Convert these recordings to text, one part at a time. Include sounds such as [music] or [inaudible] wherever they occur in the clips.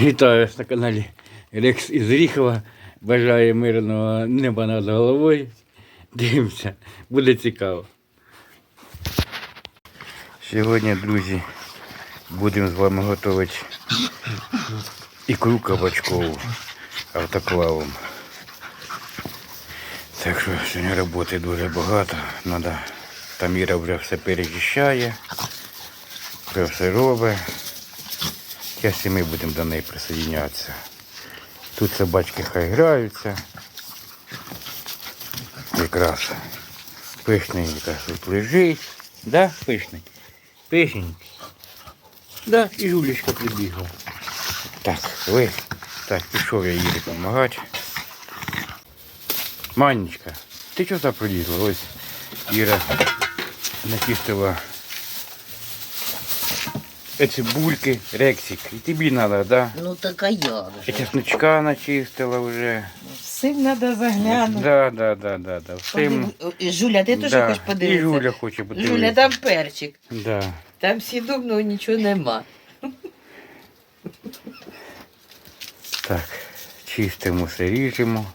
Вітаю вас на каналі Рекс із Ріхова. Бажаю мирного неба над головою. Дивимося, буде цікаво. Сьогодні, друзі, будемо з вами готувати ікру кабачкову автоклавом. Так що сьогодні роботи дуже багато. Надо, там Іра вже все перечищає, вже все робить. Зараз ми будемо до неї присоединятися. Тут собачки хай граються. Якраз пишний якраз тут лежить. Да, пишний? Пишенький. Да, і Жулечка прибігла. Так, ви. Так, пішов я їй допомагати. Манечка, ти чого так? Ось Іра начистила ці бульки, рексик. І тобі треба, да? Ну так а я вже. чесночка начистила вже. Всім треба заглянути. Да, да, да, да, да. Всім. Подив- І Жуля, ти теж да. хочеш І подивитися? Жуля хоче подивитися. Жуля, там перчик. Да. Там сідобного нічого нема. Так, чистимо все, ріжемо.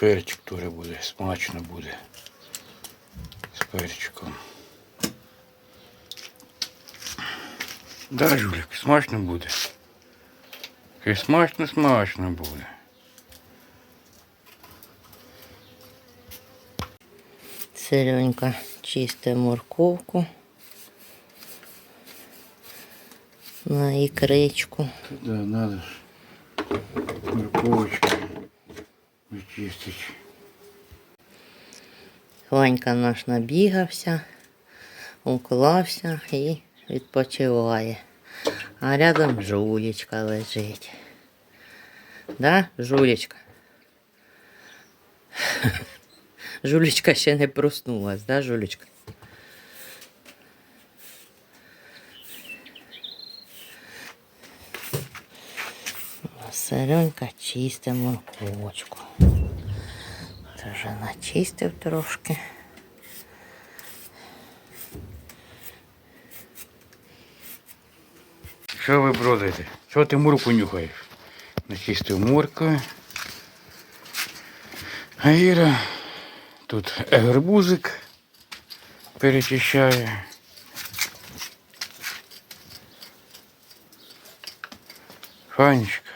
Перчик теж буде, смачно буде. З перчиком. Да, Жулік, смачно буде. І смачно, смачно буде. Сиренька чисте морковку. На ікричку. Да, надо ж морковочки Вичистити. Ванька наш набігався, уклався і відпочиває. А рядом жулечка лежить. Да, жулечка? [laughs] Жулечка ще не проснулась, да, жулечка? Сиренька чисте морковочку. Це вже начистив трошки. Що ви бродите? Що ти мурку нюхаєш? Начистив моркви. А Іра тут гарбузик перечищає. Фанечка,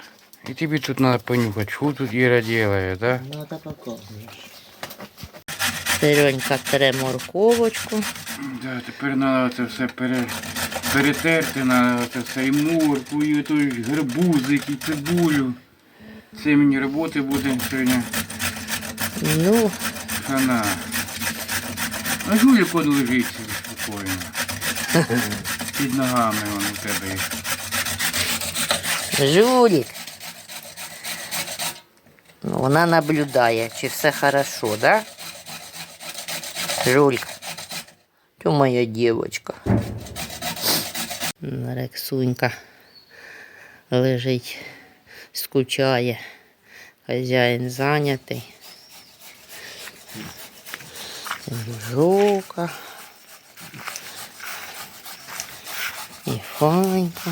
І тобі тут треба понюхати, що тут Іра робить, да? Надо показуєш. Сиренька тре морковочку. Да, тепер треба це все пере, перетерти, треба це все і морку, і той гарбузик, і цибулю. Це мені роботи буде сьогодні. Ну, Хана. А жулік он лежить собі спокійно. [laughs] Під ногами он у тебе. жулік. Ну, вона наблюдає, чи все хорошо, да? Жулька. Ти моя дівчинка. Рексунька лежить, скучає. Хазяїн зайнятий. Жука. І Фанька.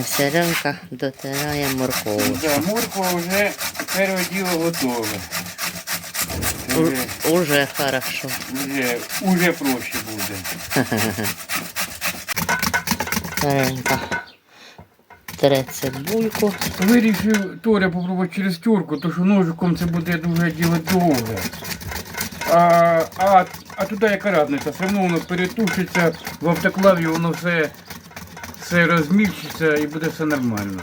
Сиренка дотирає моркову. Да, морква вже перше діло готове. Уже хорошо. вже, уже проще буде. [laughs] Сиренька тре цибульку. Вирішив Толя попробувати через тюрку, тому що ножиком це буде дуже діло довге. А, а, а туди яка разниця, все одно воно перетушиться, в автоклаві воно все, все розмільчиться і буде все нормально.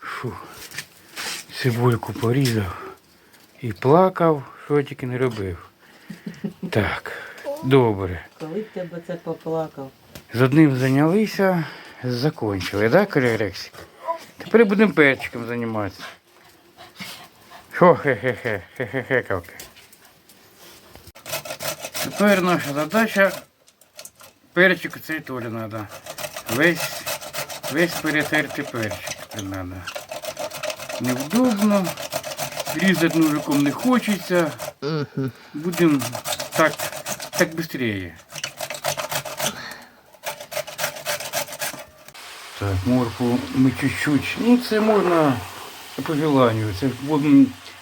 Фу. Цибульку порізав і плакав, що тільки не робив. Так, добре. Коли б тебе це поплакав? З одним зайнялися, закончили, так, да, Тепер будемо перчиком займатися. Що хе-хе-хе, хе-хе-хе, кавки. Тепер наша задача перчик цей теж треба. Весь, весь перетерти перчик треба. Невдобно. Різати ножиком не хочеться. Будемо так, так швидше. Так, морку ми чуть-чуть. Ну це можна по желанню. Це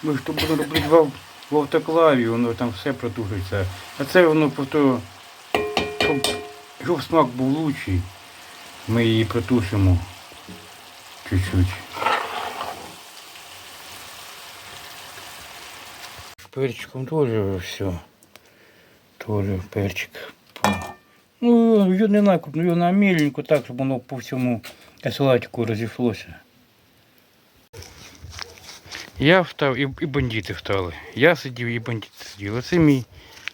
ми ж то будемо робити в, автоклаві, воно там все протушиться. А це воно просто, щоб смак був лучший, ми її протушимо чуть-чуть. Перчиком теж все. Тоже перчик. Ну, його не накуп, ну його на міленьку, так, щоб воно по всьому салатику розійшлося. Я встав і, і бандити встали. Я сидів і бандити сиділи. Це мій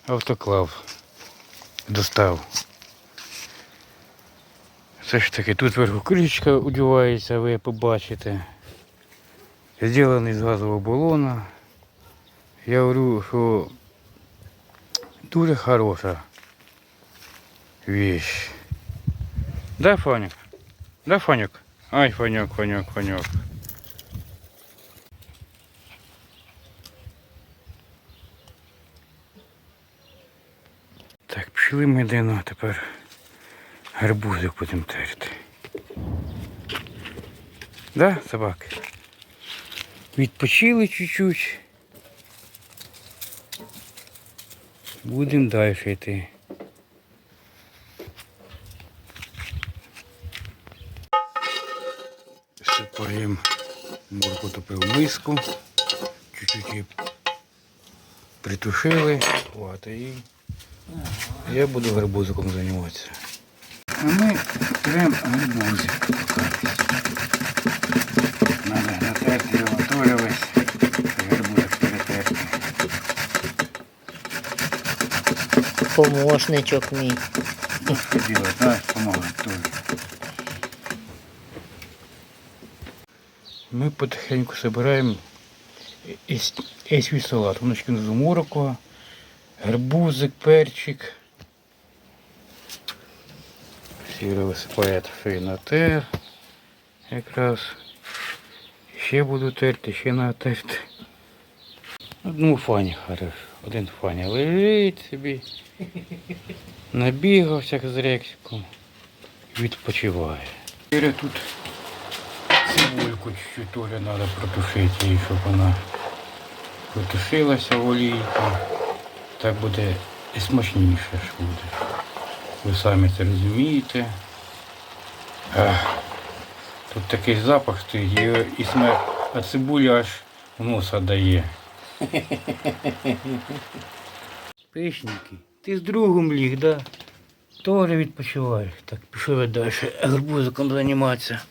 автоклав достав. Все ж таки, тут зверху кришечка одягається, ви побачите. Зроблений з газового балона. Я говорю, що дуже хороша вещь. Да, Фаник? Да, Фаник? Ай, Фанек, Фанек, Фанек. Так, пішли ми йдемо, тепер гарбузик будемо терти. Да, собаки? Відпочили чуть-чуть. Будемо далі йти. Сипаємо морку топив миску. Чуть-чуть її притушили. От, і я буду гарбузиком займатися. А ми беремо гарбузик. Надо натерти його теж весь. Гарбузик перетерти. Помощничок мій. Что делать, да, помогать тоже. Ми потихеньку собираємо есь есь салат. Воночки внизу мороква, гарбузик, перчик. Висипає фей на тер. Якраз. Ще буду терти, ще натерти. Одному фані хорошо. Один фані лежить собі. Набігався з рексиком. Відпочиває. Тепер тут цибульку чуть-чуть треба протушити її, щоб вона протушилася в олійку. Так буде і смачніше ж буде. Ви самі це розумієте. Тут такий запах стоїть, і, і смер, а цибуля аж в носа дає. Пишники, ти з другом ліг, да? Тоже відпочиваєш. Так, пішов я далі гарбузиком займатися.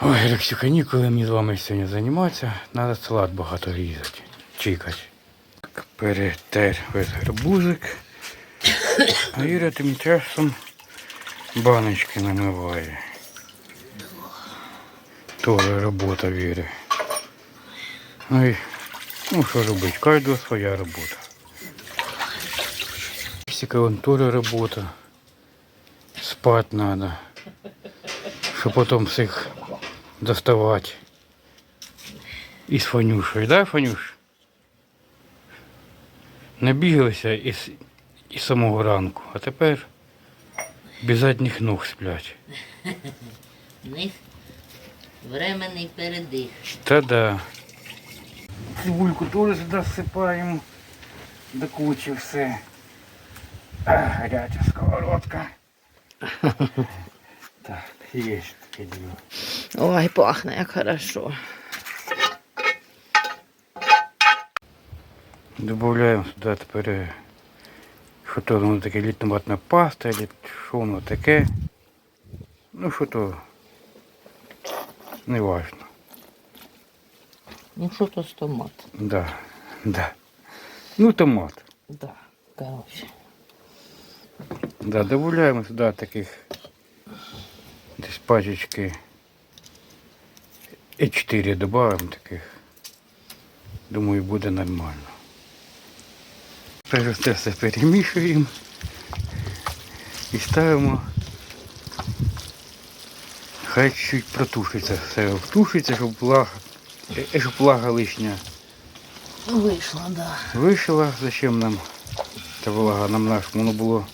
Ой, Рексюка, ніколи мені з вами сьогодні займатися. Треба салат багато різати. Чикати. Перетер весь гарбузик. А Іра тим часом баночки намиває. Тоже робота Віри. Ой, ну що робити, кожного своя робота. Псика вон тоже работа. Спать надо. Щоб потом всіх доставать. І з Фанюшою, да, Фанюш? Набігалися із, із самого ранку, а тепер без задніх ног сплять. В них временний передих. Та-да. Цибульку теж сюди всипаємо. До кучі все. Гаряча сковородка. [laughs] так, є таке діло. Ой, пахне як хорошо. Добавляємо сюди тепер, е, що то воно таке літоматна паста, літ, що воно таке. Ну що то не важно. Ну що то з томат? Да, да. Ну томат. Да, короче. Да, добавляємо сюди таких десь пачечки і 4 додаємо таких. Думаю, буде нормально. Тепер це все перемішуємо і ставимо. Хай чуть протушиться все. Втушиться, щоб влага, е, щоб влага лишня Вийшла, да. вийшла. Зачем нам та влага? Нам наш воно було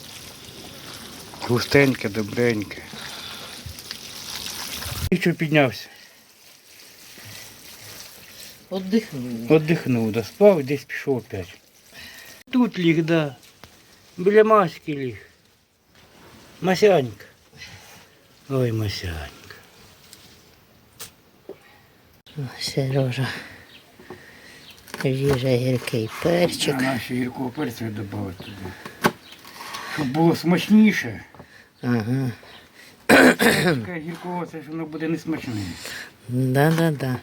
густеньке, добреньке. І що піднявся? Отдихнув, да спав і десь пішов опять. Тут ліг, да. Біля маски ліг. Масянька. Ой, Масянька. Сережа. Ріже гіркий перчик. А наші гіркого перцю додати туди. Щоб було смачніше. Ага. Таке гіркого, це ж воно буде не смачне. Да-да-да.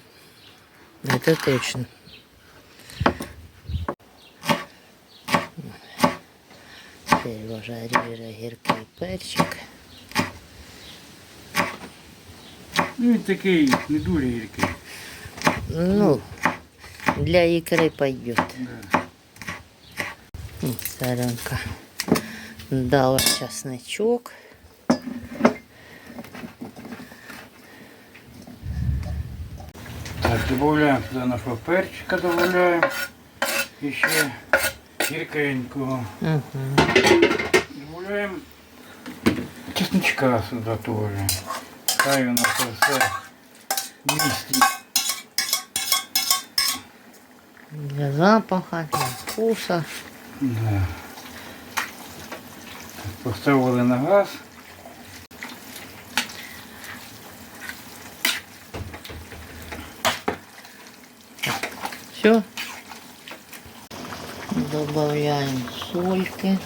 Это точно. Сережа ріже гіркий перчик. Ну він такий не дуже гіркий. Ну, для икры пойдет. Да. Соленка дала чесночок. Так, додаємо сюди нашого перчика, додаємо. І ще гіркенького. Угу. Додаємо чесночка. Хай у нас це все вмісті. Для запаха, для вкуса. Да. Поставили на газ. Все. Добавляем сольки.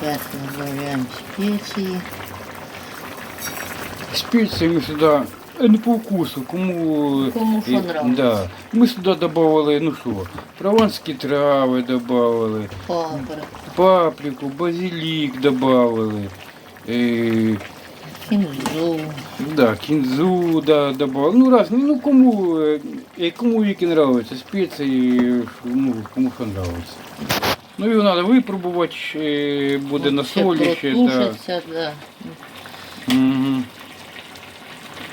Так, теперь добавляем специи. Специи мы сюда э, не по вкусу, кому, Кому що э, нравится. Да. Мы сюда добавили, ну что, прованские травы добавили, Паприка, паприку, базилик добавили, э, кинзу. да, кинзу да, добавили. Ну раз, ну кому, э, э, кому які нравятся, специи, ну кому що нравится. Ну його треба випробувати, буде на солі ще. Да. да.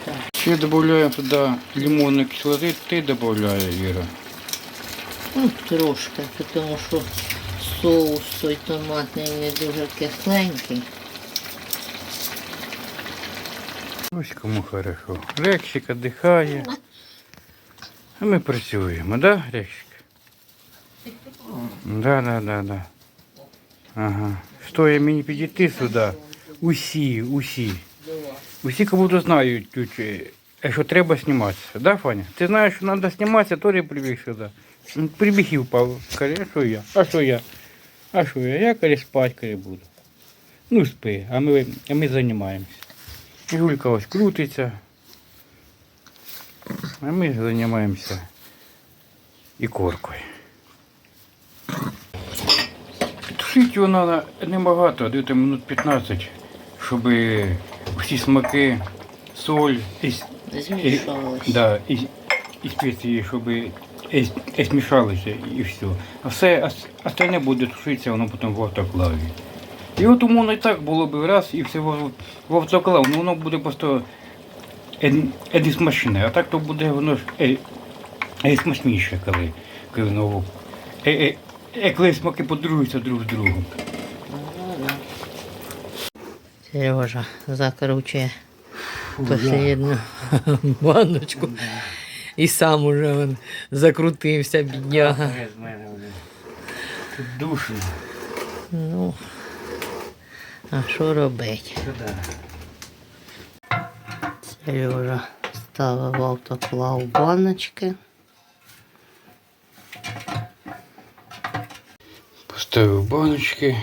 Так. Ще додаємо туди лимонної кислоти, ти додаєш, Віра. Ну, трошки, тому що соус той томатний не дуже кисленький. Ось кому хорошо. Рексик віддихає. А ми працюємо, да, Рексик? Да, да, да, да. Ага. Стоїть мені підійти сюди. Усі, усі. Усі як будто знають, тут, е, що треба зніматися. Да, Фаня? Ти знаєш, що треба зніматися, то прибіг сюди. М, Прибіг і впав. Каже, а що я? А що я? А що я? Я каже, спать каже, буду. Ну спи, а ми, а ми займаємося. Жулька ось крутиться. А ми займаємося ікоркою. Тушити його треба небагато, дати минут 15, щоб всі смаки, соль і, с- і, да, і, і спеції, щоб і, і змішалися і все. А все остальне буде тушитися, воно потім в автоклаві. І от тому воно і так було б раз і все в, в автоклав, ну воно буде просто еді смачне, а так то буде воно ж е, е, смачніше, коли, коли воно е, е, е, коли смаки подружуються друг з другом. Сережа закручує последню [laughs] баночку. І сам уже он закрутився, бідняга. Тут душно. Ну, а що робить? Сережа ставив автоклав баночки. Поставив баночки.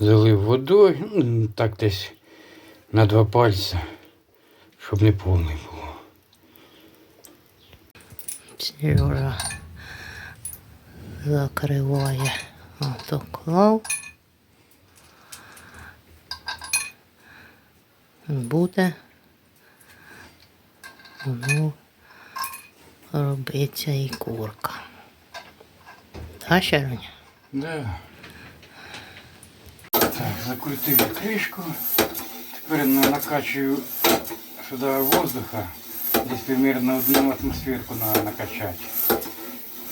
залив водою, ну, так десь на два пальця, щоб не повний було. Сережа закриває автоклав. Буде ну, робиться і курка. Та, Шаруня? Да. Так, закрутив кришку. Тепер на- накачую сюди воздуха. Десь примерно одну атмосферку на, накачати.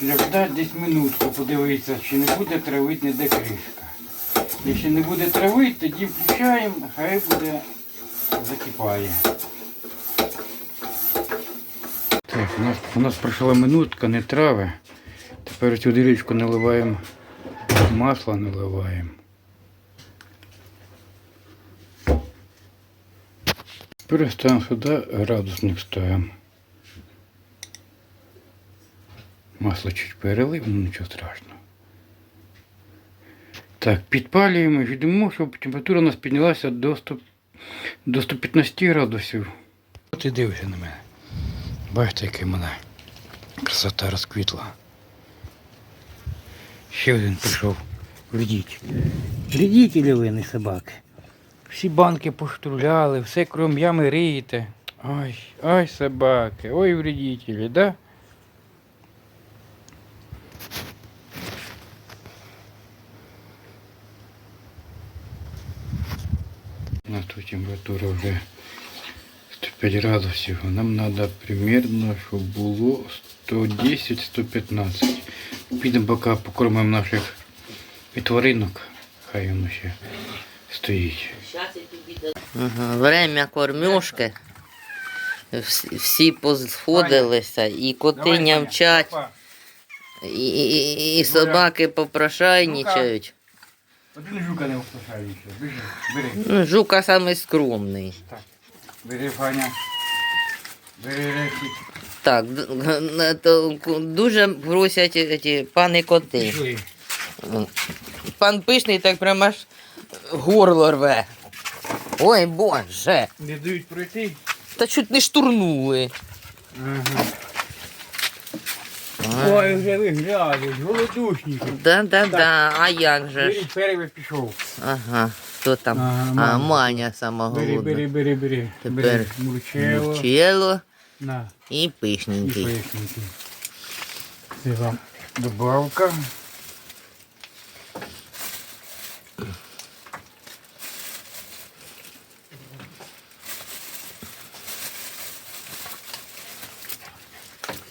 Ждать десь минутку, подивитися, чи не буде травити ніде кришка. Якщо не буде травити, тоді включаємо, хай буде закипає. Так, у нас, у нас пройшла минутка, не трави. Тепер цю дирічку наливаємо, масло наливаємо. Переставимо сюди, градусник ставимо. Масло чуть перелив, ну нічого страшного. Так, підпалюємо, ждемо, щоб температура у нас піднялася до, 100, до 115 градусів. От і дивися на мене. Бачите, яка мене красота розквітла. Ще один прийшов. Глядіть. Глядіть, ви не собаки. Всі банки поштруляли, все крім ями риєте. Ай, ай, собаки, ой, вредителі, да? У нас тут температура вже 105 градусів. а Нам треба примерно, щоб було 110-115. Підемо поки покормимо наших тваринок. Хай воно ще стоїть. Ага, время кормежки. Всі, позходилися, і коти нявчать, і, і, і собаки попрошайничають. Один жука не ще. Бери. Ну, Жука самий скромний. Бери, Фаня. Бери речі. Так, то дуже просять ті пани коти. Пан пишний так прямо аж горло рве. Ой боже, Не дають пройти. та чуть не штурнули. Ага. Ой, вже виглядають, голодушники. Да, да, да, а як же ж? Бери, пішов. Ага, хто там? Ага, а, Маня. Сама Бери, голодна. бери, бери, бери. Тепер Бери. Мурчело. Мурчело На, і і пишненький. пишненький. Це вам добавка.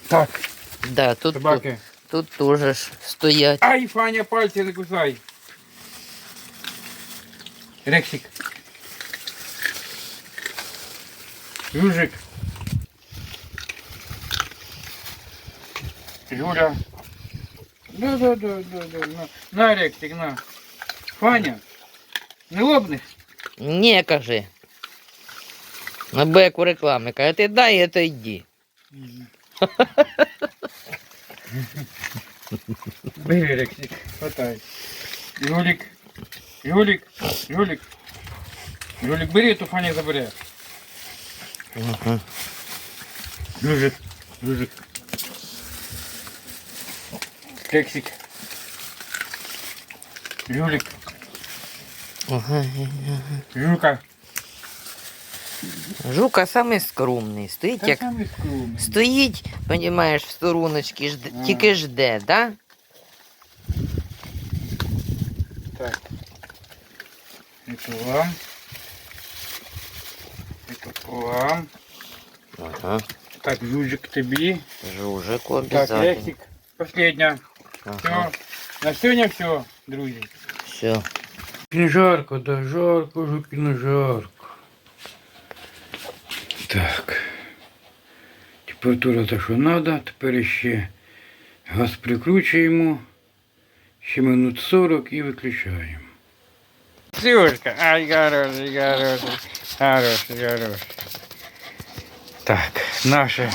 Так, Да, тут, тут, собаки. тут теж ж стоять. Ай, Фаня, пальці не кусай. Рексик. Южик. Юля. Да, да, да, да, да. На, на Рексик, на. Фаня. Не лопнеш? Ні, кажи. На беку реклами. Каже, ти дай, а то йди. Бери, Рексик. Хватай. Юлик. Юлик. Юлик. Юлик, бери, то Фаня забере. Ага. Жужик, жужик Кексик. Жулик, Ага. жука. Жука самий скромний. Стоїть як. самый скромный. Стоїть, понімаєш, в стороночці, жде, А. тільки жде, да? Так. Это вам. Это вам. Ага. Так, жужик тебе. Жужик Так, обов'язково. Рексик. Все. На сегодня все, друзья. Все. Не жарко, да, жарко, жуки не жарко. Так. Температура та, що треба. Тепер ще газ прикручуємо. Ще минут 40 і виключаємо. Слюшка, ай, хороший, хороший, хороший, хороший. Так, наше.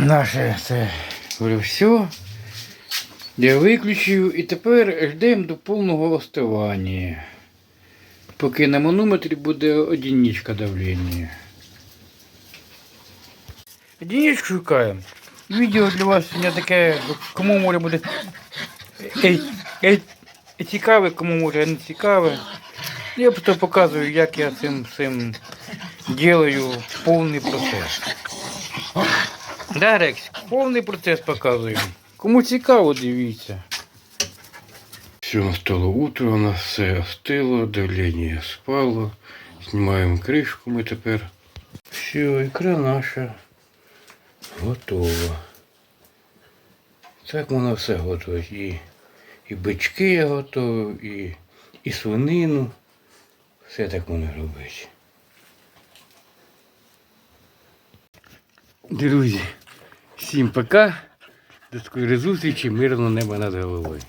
Наше це говорю, все. Я виключив і тепер ждемо до повного остивання. Поки на манометрі буде одиничка давлення. Одиничку шукаємо. Відео для вас сьогодні таке, кому може буде е, е, е, цікаве, кому може не цікаве. Я просто показую, як я цим всім делаю повний процес. Да, Рекс, повний процес показую. Кому цікаво, дивіться. Все, настало утро, у нас все остило, давлення спало. Знімаємо кришку ми тепер. Все, ікра наша готова. Так воно все готовить. І, і бички я готовив, і, і свинину. Все так воно робить. Друзі, всім пока. До скорої зустрічі, мирного неба над головою.